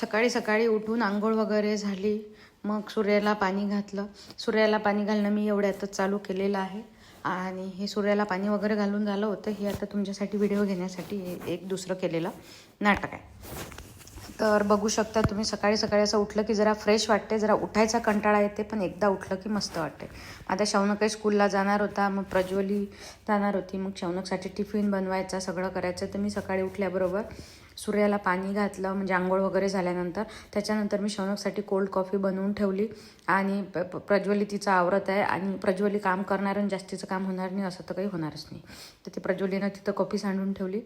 सकाळी सकाळी उठून आंघोळ वगैरे झाली. मग सूर्याला पाणी घातलं. सूर्याला पाणी घालणं मी एवढ्यातच चालू केलेलं आहे. आणि हे सूर्याला पाणी वगैरे घालून झालं होतं. हे आता तुमच्यासाठी व्हिडिओ घेण्यासाठी हे एक दुसरं केलेलं नाटक आहे. तर बघू शकता तुम्ही सकाळी सकाळी असं उठलं की जरा फ्रेश वाटते जरा उठायचा कंटाळा येते पण एकदा उठलं की मस्त वाटते आता शौनकही स्कूलला जाणार होता. मग प्रज्वली जाणार होती. मग शौनकसाठी टिफिन बनवायचा सगळं करायचं. तर मी सकाळी उठल्याबरोबर सूर्याला पाणी घातलं म्हणजे आंघोळ वगैरे झाल्यानंतर. त्याच्यानंतर मी शौनकसाठी कोल्ड कॉफी बनवून ठेवली. आणि प- प्रज्वली तिचं आवरत आहे. आणि प्रज्वली काम करणार आणि जास्तीचं काम होणार नाही असं तर काही होणारच नाही. तर ती प्रज्वलीनं तिथं कॉफी सांडून ठेवली.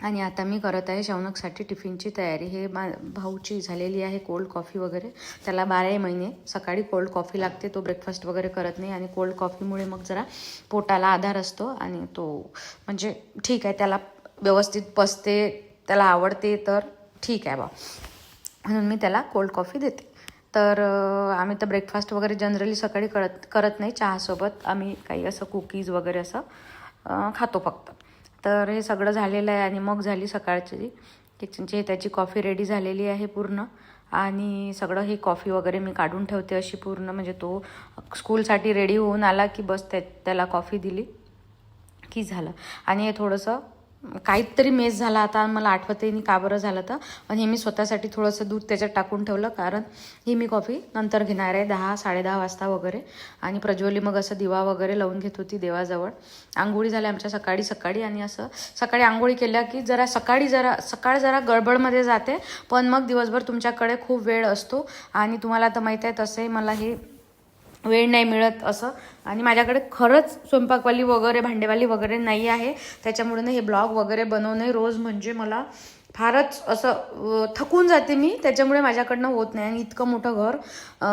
आणि आता मी करत आहे शौनकसाठी टिफिनची तयारी. हे मा भाऊची झालेली आहे कोल्ड कॉफी वगैरे. त्याला बाराही महिने. सकाळी कोल्ड कॉफी लागते. तो ब्रेकफास्ट वगैरे करत नाही. आणि कोल्ड कॉफीमुळे मग जरा पोटाला आधार असतो. आणि तो म्हणजे ठीक आहे त्याला व्यवस्थित पचते त्याला आवडते तर ठीक आहे बा. म्हणून मी त्याला कोल्ड कॉफी देते. तर आम्ही तर ब्रेकफास्ट वगैरे जनरली सकाळी करत करत नाही चहासोबत. आम्ही काही असं कुकीज वगैरे असं खातो फक्त. तर हे सगळं झालेलं आहे आणि मग झाली सकाळची किचनची त्याची कॉफी रेडी झालेली आहे पूर्ण. आणि सगळं ही कॉफी वगैरे मी काढून ठेवते अशी पूर्ण. म्हणजे तो स्कूलसाठी रेडी होऊन आला की बस त्या त्याला कॉफी दिली की झालं. आणि हे थोडंसं काहीतरी मेस झाला आता मला आठवतही नाही का बरं झालं तर पण हे मी स्वतःसाठी थोडंसं दूध त्याच्यात टाकून ठेवलं कारण ही मी कॉफी नंतर घेणार आहे दहा साडेदहा वाजता वगैरे. आणि प्रज्वली मग असं दिवा वगैरे लावून घेत होती देवाजवळ. आंघोळी झाल्या आमच्या सकाळी सकाळी आणि असं सकाळी आंघोळी केल्या की जरा सकाळी जरा सकाळ जरा गडबडमध्ये जाते. पण मग दिवसभर तुमच्याकडे खूप वेळ असतो. आणि तुम्हाला तर माहीत आहे तसंही मला हे वेळ नाही मिळत असं. आणि माझ्याकडे खरंच स्वयंपाकवाली वगैरे भांडेवाली वगैरे नाही आहे. त्याच्यामुळे ना हे ब्लॉग वगैरे बनवणे रोज म्हणजे मला फारच असं थकून जाते मी. त्याच्यामुळे माझ्याकडनं होत नाही. आणि इतकं मोठं घर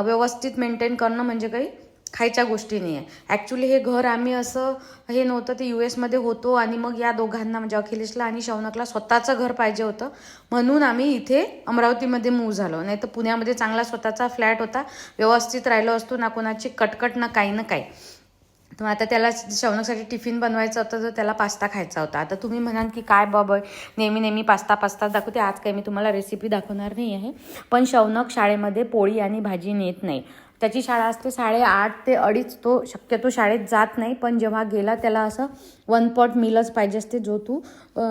व्यवस्थित मेंटेन करणं म्हणजे काही खायच्या गोष्टीने आहे ॲक्च्युली हे घर आम्ही असं हे नव्हतं ते यू एसमध्ये होतो आणि मग या दोघांना म्हणजे अखिलेशला आणि शौनकला स्वतःचं घर पाहिजे होतं. म्हणून आम्ही इथे अमरावतीमध्ये मूव झालो. नाही तर पुण्यामध्ये चांगला स्वतःचा फ्लॅट होता. व्यवस्थित राहिलो असतो ना कोणाची कटकट ना काही ना काही. तर आता त्याला शौनकसाठी टिफिन बनवायचं होतं तर त्याला पास्ता खायचा होता. आता तुम्ही म्हणाल की काय बाबा नेहमी नेहमी पास्ता पास्ता दाखवते. आज काही मी तुम्हाला रेसिपी दाखवणार नाही आहे. पण शौनक शाळेमध्ये पोळी आणि भाजी नेत नाही. त्याची शाळा असते साडेआठ ते अडीच. तो शक्यतो शाळेत जात नाही पण जेव्हा गेला त्याला असं वन पॉट मिलच पाहिजे असते जो तू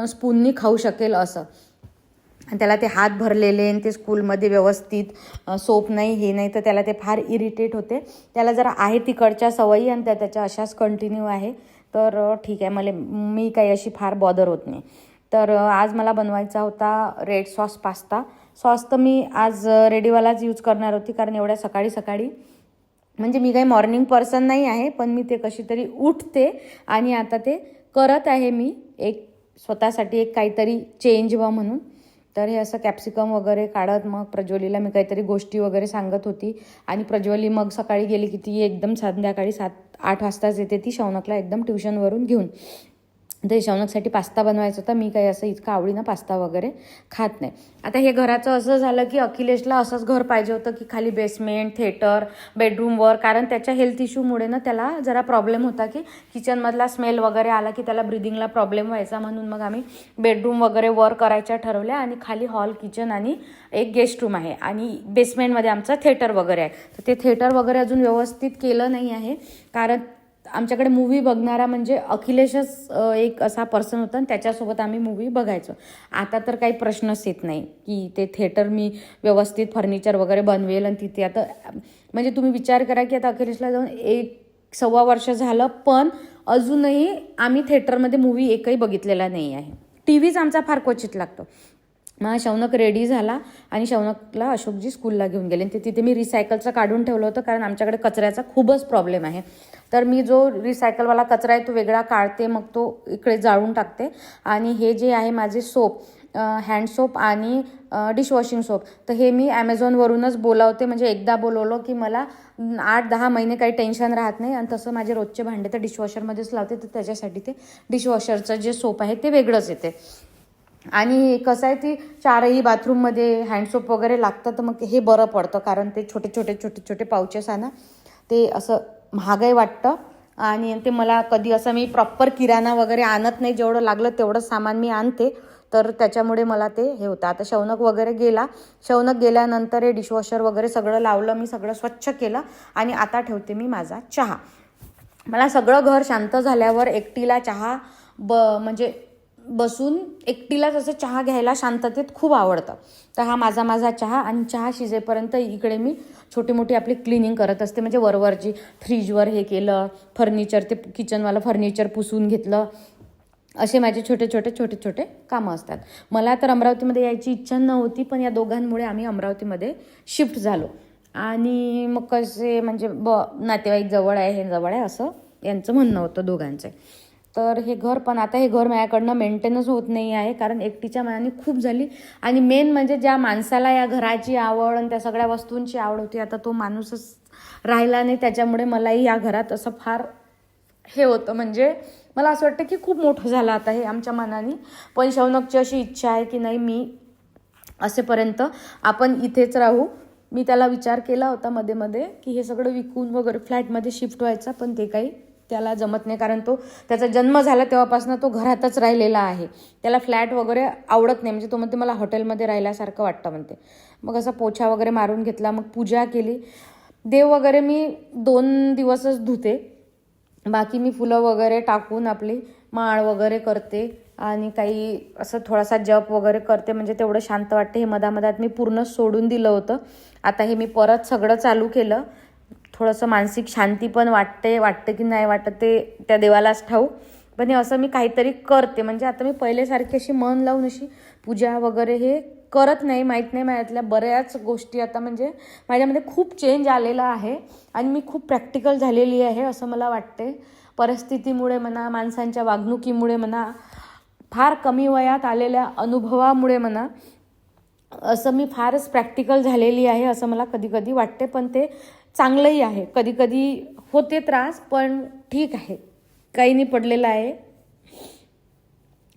स्पूननी खाऊ शकेल असं. त्याला ते हात भरलेले आणि ते स्कूलमध्ये व्यवस्थित सोप नाही हे नाही तर त्याला ते फार इरिटेट होते. त्याला जरा आहे तिकडच्या सवयी आणि त्या त्याच्या अशाच कंटिन्यू आहे. तर ठीक आहे मला मी काही अशी फार बॉदर होत नाही. तर आज मला बनवायचा होता रेड सॉस पास्ता सॉस तर मी आज रेडीवालाच यूज करणार होती कारण एवढ्या सकाळी सकाळी. म्हणजे मी काही मॉर्निंग पर्सन नाही आहे पण मी ते कशी तरी उठते आणि आता ते करत आहे मी. एक स्वतःसाठी एक काहीतरी चेंज व्हा म्हणून. तर हे असं कॅप्सिकम वगैरे काढत मग प्रज्वलीला मी काहीतरी गोष्टी वगैरे सांगत होती. आणि प्रज्वली मग सकाळी गेली की ती एकदम संध्याकाळी सात आठ वाजताच येते. ती शौनकला एकदम ट्युशनवरून घेऊन. ते शौनकसाठी पास्ता बनवायचा होता. मी काही असं इतकं आवडीनं पास्ता वगैरे खात नाही. आता हे घराचं असं झालं की अखिलेशला असंच घर पाहिजे होतं की खाली बेसमेंट थिएटर बेडरूमवर कारण त्याच्या हेल्थ इश्यूमुळे ना त्याला जरा प्रॉब्लेम होता की किचनमधला स्मेल वगैरे आला की त्याला ब्रिदिंगला प्रॉब्लेम व्हायचा. म्हणून मग आम्ही बेडरूम वगैरे वर करायच्या ठरवल्या आणि खाली हॉल किचन आणि एक गेस्ट रूम आहे. आणि बेसमेंटमध्ये आमचं थिएटर वगैरे आहे. तर ते थिएटर वगैरे अजून व्यवस्थित केलं नाही आहे. कारण आमच्याकडे मूवी बघणारा म्हणजे अखिलेशच एक असा पर्सन होता आणि त्याच्यासोबत आम्ही मूवी बघायचो. आता तर काही प्रश्नच येत नाही की ते थिएटर मी व्यवस्थित फर्निचर वगैरे बनवेल आणि तिथे आता म्हणजे तुम्ही विचार करा की आता अखिलेशला जाऊन एक सव्वा वर्ष झालं पण अजूनही आम्ही थिएटरमध्ये मूवी एकही बघितलेला नाही आहे. टी व्हीच आमचा फार क्वचित लागतो. मग शौनक रेडी झाला आणि शौनकला अशोकजी स्कूलला घेऊन गेले. आणि ते तिथे मी रिसायकलचं काढून ठेवलं होतं कारण आमच्याकडे कचऱ्याचा खूपच प्रॉब्लेम आहे. तर मी जो रिसायकलवाला कचरा आहे तो वेगळा काढते मग तो इकडे जाळून टाकते. आणि हे जे आहे माझे सोप हँड सोप आणि डिशवॉशिंग सोप तर हे मी ॲमेझॉनवरूनच बोलावते. म्हणजे एकदा बोलवलं की मला आठ दहा महिने काही टेन्शन राहत नाही. आणि तसं माझे रोजचे भांडे तर डिशवॉशरमध्येच लावते. तर त्याच्यासाठी ते डिशवॉशरचं जे सोप आहे ते वेगळंच येते. आणि कसं आहे ती चारही बाथरूममध्ये हँडसोप वगैरे लागतं तर मग हे बरं पडतं. कारण ते छोटे छोटे छोटे छोटे पाउचेस आहे ना ते असं महागाई वाटतं. आणि ते मला कधी असं मी प्रॉपर किराणा वगैरे आणत नाही जेवढं लागलं तेवढं सामान मी आणते. तर त्याच्यामुळे मला ते हे होतं. आता शौनक वगैरे गेला. शौनक गेल्यानंतर हे डिशवॉशर वगैरे सगळं लावलं मी सगळं स्वच्छ केलं. आणि आता ठेवते मी माझा चहा. मला सगळं घर शांत झाल्यावर एकटीला चहा ब म्हणजे बसून एकटीलाच असं चहा घ्यायला शांततेत खूप आवडतं. तर हा माझा माझा चहा आणि चहा शिजेपर्यंत इकडे मी छोटी मोठी आपली क्लिनिंग करत असते. म्हणजे वरवरची फ्रीजवर हे केलं फर्निचर ते किचनवालं फर्निचर पुसून घेतलं असे माझे छोटे छोटे छोटे छोटे कामं असतात. मला तर अमरावतीमध्ये यायची इच्छा नव्हती पण या दोघांमुळे आम्ही अमरावतीमध्ये शिफ्ट झालो. आणि मग कसे म्हणजे ब नातेवाईक जवळ आहे हे जवळ आहे असं यांचं म्हणणं होतं दोघांचं. तर हे घर पण आता हे घर माझ्याकडनं मेंटेनच होत नाही आहे कारण एकटीच्या मनाने खूप झाली. आणि मेन म्हणजे ज्या माणसाला या घराची आवड आणि त्या सगळ्या वस्तूंची आवड होती आता तो माणूसच राहिला नाही. त्याच्यामुळे मलाही या घरात असं फार हे होतं. म्हणजे मला असं वाटतं की खूप मोठं झालं आता हे आमच्या मनाने. पण शौनकची अशी इच्छा आहे की नाही मी असेपर्यंत आपण इथेच राहू. मी त्याला विचार केला होता मध्ये मध्ये की हे सगळं विकून वगैरे फ्लॅटमध्ये शिफ्ट व्हायचा पण ते काही त्याला जमत नाही. कारण तो त्याचा जन्म झाला तेव्हापासून तो घरातच राहिलेला आहे. त्याला फ्लॅट वगैरे आवडत नाही. म्हणजे तो म्हणते मला हॉटेलमध्ये राहिल्यासारखं वाटतं म्हणते. मग असा पोछा वगैरे मारून घेतला. मग पूजा केली. देव वगैरे मी दोन दिवसच धुते. बाकी मी फुलं वगैरे टाकून आपली माळ वगैरे करते. आणि काही असं थोडासा जप वगैरे करते. म्हणजे तेवढं शांत वाटते. हे मधामधात मी पूर्ण सोडून दिलं होतं. आता हे मी परत सगळं चालू केलं. थोडंसं मानसिक शांती पण वाटते वाटतं की नाही वाटत ते त्या देवालाच ठाऊ पण हे असं मी काहीतरी करते. म्हणजे आता मी पहिलेसारखी अशी मन लावून अशी पूजा वगैरे हे करत नाही माहीत नाही माझ्यातल्या बऱ्याच गोष्टी आता म्हणजे माझ्यामध्ये खूप चेंज आलेला आहे आणि मी खूप प्रॅक्टिकल झालेली आहे असं मला वाटते. परिस्थितीमुळे म्हणा माणसांच्या वागणुकीमुळे म्हणा फार कमी वयात आलेल्या अनुभवामुळे म्हणा असं मी फारच प्रॅक्टिकल झालेली आहे असं मला कधी कधी वाटते पण ते चांगलंही आहे. कधी कधी होते त्रास पण ठीक आहे. काही नाही पडलेलं आहे.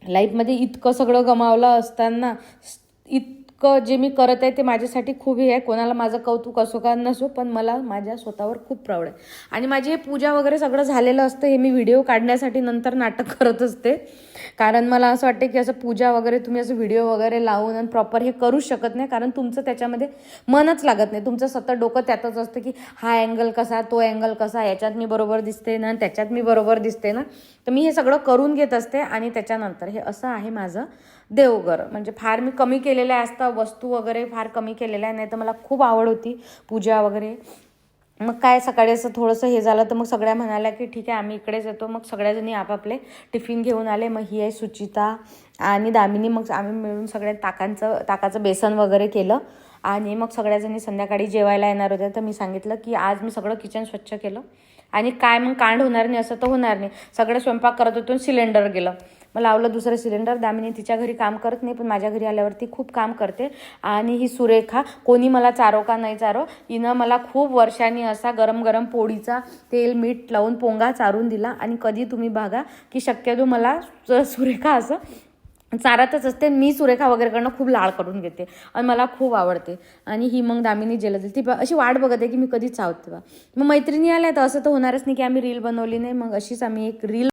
लाईफमध्ये इतकं सगळं गमावलं असताना इत इतकं जे मी करत आहे ते माझ्यासाठी खूप हे आहे. कोणाला माझं कौतुक असो का नसो पण मला माझ्या स्वतःवर खूप प्राऊड आहे. आणि माझी हे पूजा वगैरे सगळं झालेलं असतं हे मी व्हिडिओ काढण्यासाठी नंतर नाटक करत असते. कारण मला असं वाटते की असं पूजा वगैरे तुम्ही असं व्हिडिओ वगैरे लावून आणि प्रॉपर हे करूच शकत नाही. कारण तुमचं त्याच्यामध्ये मनच लागत नाही. तुमचं सतत डोकं त्यातच असतं की हा अँगल कसा तो अँगल कसा याच्यात मी बरोबर दिसते ना त्याच्यात मी बरोबर दिसते ना. तर मी हे सगळं करून घेत असते आणि त्याच्यानंतर हे असं आहे माझं देवघर. म्हणजे फार मी कमी केलेल्या असता वस्तू वगैरे फार कमी केलेल्या आहे नाही तर मला खूप आवड होती पूजा वगैरे. मग काय सकाळी असं थोडंसं हे झालं तर मग सगळ्या म्हणाल्या की ठीक आहे आम्ही इकडेच येतो. मग सगळ्याजणी आपापले टिफिन घेऊन आले. मग ही आहे सुचिता आणि दामिनी. मग आम्ही मिळून सगळ्या ताकांचं ताकाचं बेसन वगैरे केलं. आणि मग सगळ्याजणी संध्याकाळी जेवायला येणार होत्या. तर मी सांगितलं की आज मी सगळं किचन स्वच्छ केलं. आणि काय मग कांड होणार नाही असं तर होणार नाही. सगळं स्वयंपाक करत होतो सिलेंडर गेलं. मग लावलं दुसरं सिलेंडर. दामिनी तिच्या घरी काम करत नाही पण माझ्या घरी आल्यावरती खूप काम करते. आणि ही सुरेखा कोणी मला चारो का नाही चारो हिनं मला खूप वर्षांनी असा गरम गरम पोळीचा तेल मीठ लावून पोंगा चारून दिला. आणि कधी तुम्ही बघा की शक्यतो मला सुरेखा असं चारतच असते. मी सुरेखा वगैरेकडनं खूप लाळ करून घेते आणि मला खूप आवडते. आणि ही मग दामिनी जेल ती ब- अशी वाट बघत आहे की मी कधी चावते बा. मग मैत्रिणी आल्या तर असं तर होणारच नाही की आम्ही रील बनवली नाही. मग अशीच आम्ही एक रील